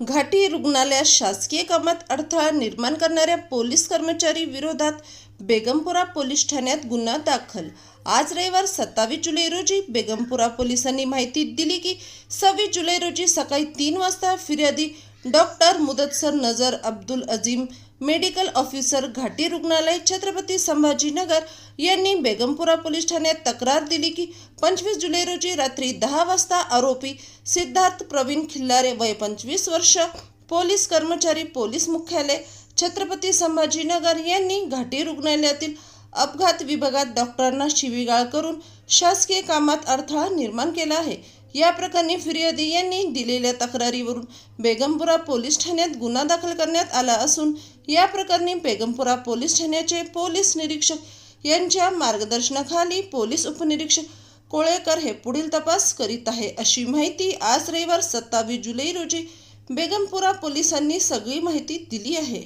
घाटी रुग्णालयात शासकीय कामात अडथळा निर्माण करणाऱ्या पोलीस कर्मचारी विरोधात बेगमपुरा पोलीस ठाण्यात गुन्हा दाखल. आज रविवार सत्तावीस जुलै रोजी बेगमपुरा पोलिसांनी माहिती दिली की सव्वीस जुलै रोजी सकाळी तीन वाजता फिर्यादी doctor Mudassar Nazar Abdul Azim medical officer Ghati रुग्णालय छत्रपती संभाजीनगर यांनी बेगमपुरा पोलीस ठाण्यात तक्रार दिली की पंचवीस जुलै रोजी रात्री दहा वाजता आरोपी सिद्धार्थ प्रवीण खिल्लारे वय पंचवीस वर्ष पोलीस कर्मचारी पोलीस मुख्यालय छत्रपती संभाजीनगर यांनी घाटी रुग्णालयातील अपघात विभागात डॉक्टरांना शिवीगाळ करून शासकीय कामात अडथळा निर्माण केला आहे. या प्रकरणी फिर्यादी यांनी दिलेल्या तक्रारीवरून बेगमपुरा पोलीस ठाण्यात गुन्हा दाखल करण्यात आला असून या प्रकरणी बेगमपुरा पोलीस ठाण्याचे पोलीस निरीक्षक यांच्या मार्गदर्शनाखाली पोलीस उपनिरीक्षक कोळेकर हे पुढील तपास करीत आहे. अशी माहिती आज रविवार सत्तावीस जुलै रोजी बेगमपुरा पोलिसांनी सगळी माहिती दिली आहे.